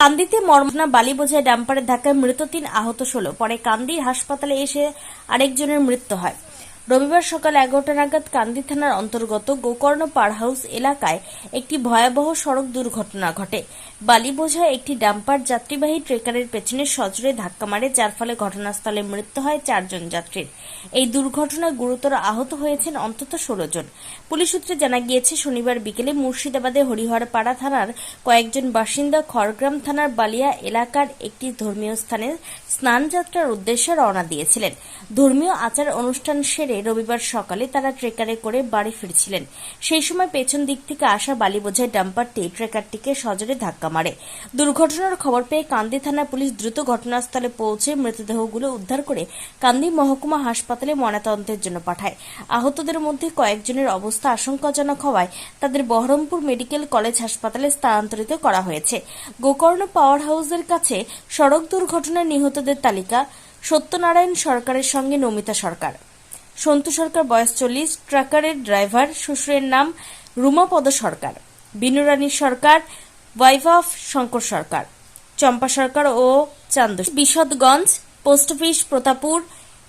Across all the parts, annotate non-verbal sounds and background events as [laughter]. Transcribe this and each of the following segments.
কান্দিতে মর্মনা বালি বোঝায় ডাম্পারের ধাক্কায় মৃত তিন আহত ষোলো। পরে কান্দির হাসপাতালে এসে আরেকজনের মৃত্যু হয়। রবিবার সকাল এগারোটা নাগাদ কান্দি থানার অন্তর্গত গোকর্ণ পার হাউস এলাকায় একটি ভয়াবহ সড়ক দুর্ঘটনা ঘটে। বালি বোঝায় একটি ডাম্পার যাত্রীবাহী ট্রেকারের পেছনে সজোরে ধাক্কা মারে, যার ফলে ঘটনাস্থলে মৃত্যু হয় চারজন যাত্রীর। এই দুর্ঘটনায় গুরুতর আহত হয়েছেন অন্তত ষোলো জন। পুলিশ সূত্রে জানা গিয়েছে, শনিবার বিকেলে মুর্শিদাবাদে হরিহরপাড়া থানার কয়েকজন বাসিন্দা খড়গ্রাম থানার বালিয়া এলাকার একটি ধর্মীয় স্থানে স্নান যাত্রার উদ্দেশ্যে রওনা দিয়েছিলেন। ধর্মীয় আচার অনুষ্ঠান সেরে রবিবার সকালে তারা ট্রেকারে করে বাড়ি ফিরছিলেন। সেই সময় পেছন দিক থেকে আসা বালি বোঝাই ডাম্পারটি ট্রেকারটিকে সজোরে ধাক্কা মারে। দুর্ঘটনার খবর পেয়ে কান্দি থানা পুলিশ দ্রুত ঘটনাস্থলে পৌঁছে মৃতদেহগুলো উদ্ধার করে কান্দি মহকুমা হাসপাতালে ময়নাতদন্তের জন্য পাঠায়। আহতদের মধ্যে কয়েকজনের অবস্থা আশঙ্কাজনক হওয়ায় তাদের বহরমপুর মেডিকেল কলেজ হাসপাতালে স্থানান্তরিত করা হয়েছে। গোকর্ণ পাওয়ার হাউসের কাছে সড়ক দুর্ঘটনায় নিহতদের তালিকা, সত্যনারায়ণ সরকারের সঙ্গে নমিতা সরকার। সন্তু সরকার, বয়স চল্লিশ, ট্রাকারের ড্রাইভার, শ্বশুরের নাম রুমাপদ সরকার বিনুরানী সরকার, ওয়াইফ অফ শঙ্কর সরকার, চম্পা সরকার ও চান্দ বিশদগঞ্জ, পোস্ট অফিস প্রতাপুর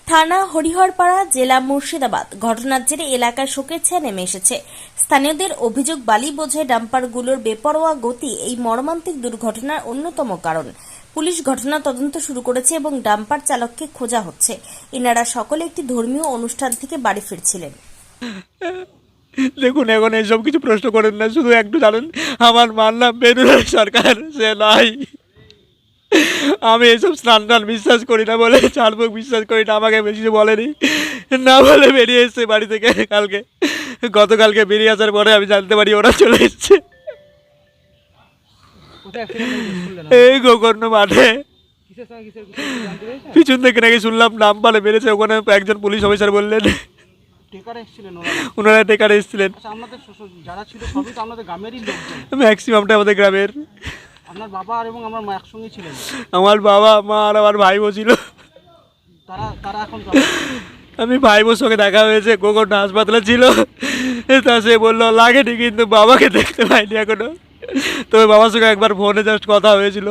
থানা হরিহরপাড়া জেলা মুর্শিদাবাদ। ঘটনার জেরে এলাকায় শোকের ছায়া নেমে এসেছে। স্থানীয়দের অভিযোগ, বালি বোঝাই ডাম্পারগুলোর বেপরোয়া গতি এই মর্মান্তিক দুর্ঘটনার অন্যতম কারণ। পুলিশ ঘটনা তদন্ত শুরু করেছে এবং ডাম্পার চালককে খোঁজা হচ্ছে। এনারা সকলে একটি ধর্মীয় অনুষ্ঠান থেকে বাড়ি ফিরছিলেন। দেখুন, এখন এইসব কিছু প্রশ্ন করেন না। শুধু একটু জানেন, আমার মার নাম সরকার, সে নাই। আমি এইসব স্নান টান বিশ্বাস করি না বলে চারমুখ বিশ্বাস করি না আমাকে বেশি বলেনি। না বলে বেরিয়ে এসছে বাড়ি থেকে কালকে। গতকালকে বেরিয়ে আসার পরে আমি জানতে পারি ওরা চলে এসছে? এই গোকর্ণ মাঠে? পিছন থেকে নাকি শুনলাম নাম বলে বেড়েছে ওখানে একজন পুলিশ অফিসার বললেন। ওনারা। টেকারে এসেছিলেন। আচ্ছা, ম্যাক্সিমামটা আমাদের গ্রামের। আপনার বাবা আর এবং আমার মা একসঙ্গে ছিলেন। আমার বাবা মা আর আমার ভাই ছিল। তারা তারা এখন আমি ভাই বোর সঙ্গে দেখা হয়েছে গোকর্ণ হাসপাতালে ছিল। তা সে বলল লাগেনি কিন্তু বাবাকে দেখতে পাইনি এখনও। তবে বাবার সঙ্গে একবার ফোনে জাস্ট কথা হয়েছিল।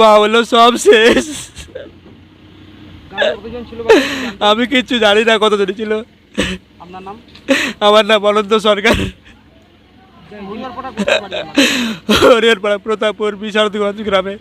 বাবা বলল সব শেষ। কতজন আমি কিচ্ছু জানি না কত কতদিন ছিল। আপনার নাম? আমার নাম অনন্ত সরকার। হরিহরপাড়া [laughs] প্রতাপপুর বিশারদগঞ্জ গ্রামে।